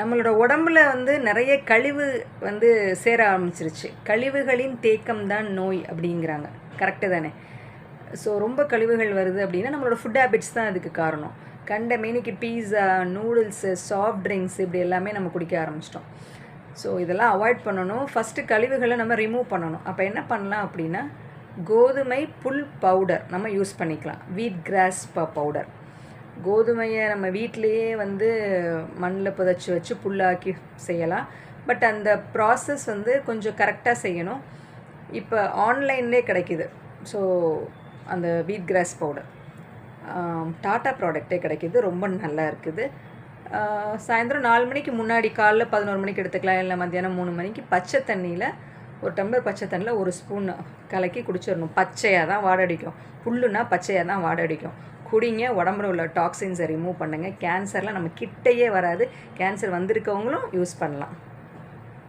நம்மளோட உடம்புல வந்து நிறைய கழிவு வந்து சேர ஆரம்பிச்சிருச்சு. கழிவுகளின் தேக்கம் தான் நோய் அப்படிங்கிறாங்க. கரெக்டு தானே? ஸோ ரொம்ப கழிவுகள் வருது அப்படின்னா நம்மளோட ஃபுட் ஹேபிட்ஸ் தான் அதுக்கு காரணம். கண்ட மீனுக்கு பீஸா நூடுல்ஸு சாஃப்ட் ட்ரிங்க்ஸ் இப்படி எல்லாமே நம்ம குடிக்க ஆரம்பிச்சிட்டோம். ஸோ இதெல்லாம் அவாய்ட் பண்ணணும். ஃபஸ்ட்டு கழிவுகளை நம்ம ரிமூவ் பண்ணணும். அப்போ என்ன பண்ணலாம் அப்படின்னா கோதுமை புல் பவுடர் நம்ம யூஸ் பண்ணிக்கலாம். வீட் கிராஸ் பவுடர் கோதுமையை நம்ம வீட்டிலையே வந்து மண்ணில் புதைச்சி வச்சு புல்லாக்கி செய்யலாம். பட் அந்த ப்ராசஸ் வந்து கொஞ்சம் கரெக்டாக செய்யணும். இப்போ ஆன்லைன்லே கிடைக்கிது. ஸோ அந்த வீட் கிராஸ் பவுடர் டாட்டா ப்ராடக்டே கிடைக்கிது. ரொம்ப நல்லா இருக்குது. சாயந்தரம் நாலு மணிக்கு முன்னாடி காலைல பதினோரு மணிக்கு எடுத்துக்கலாம். இல்லை மத்தியானம் மூணு மணிக்கு பச்சை தண்ணியில் ஒரு டம்ளர் பச்சை தண்ணியில் ஒரு ஸ்பூன் கலக்கி குடிச்சிடணும். பச்சையாக தான் வாடடிக்கும். புல்லுனா பச்சையாக தான் வாடடிக்கும். குடிங்க உடம்புல உள்ள டாக்ஸின்ஸை ரிமூவ் பண்ணுங்கள் கேன்சர்லாம் நம்ம கிட்டேயே வராது. கேன்சர் வந்திருக்கவங்களும் யூஸ் பண்ணலாம்.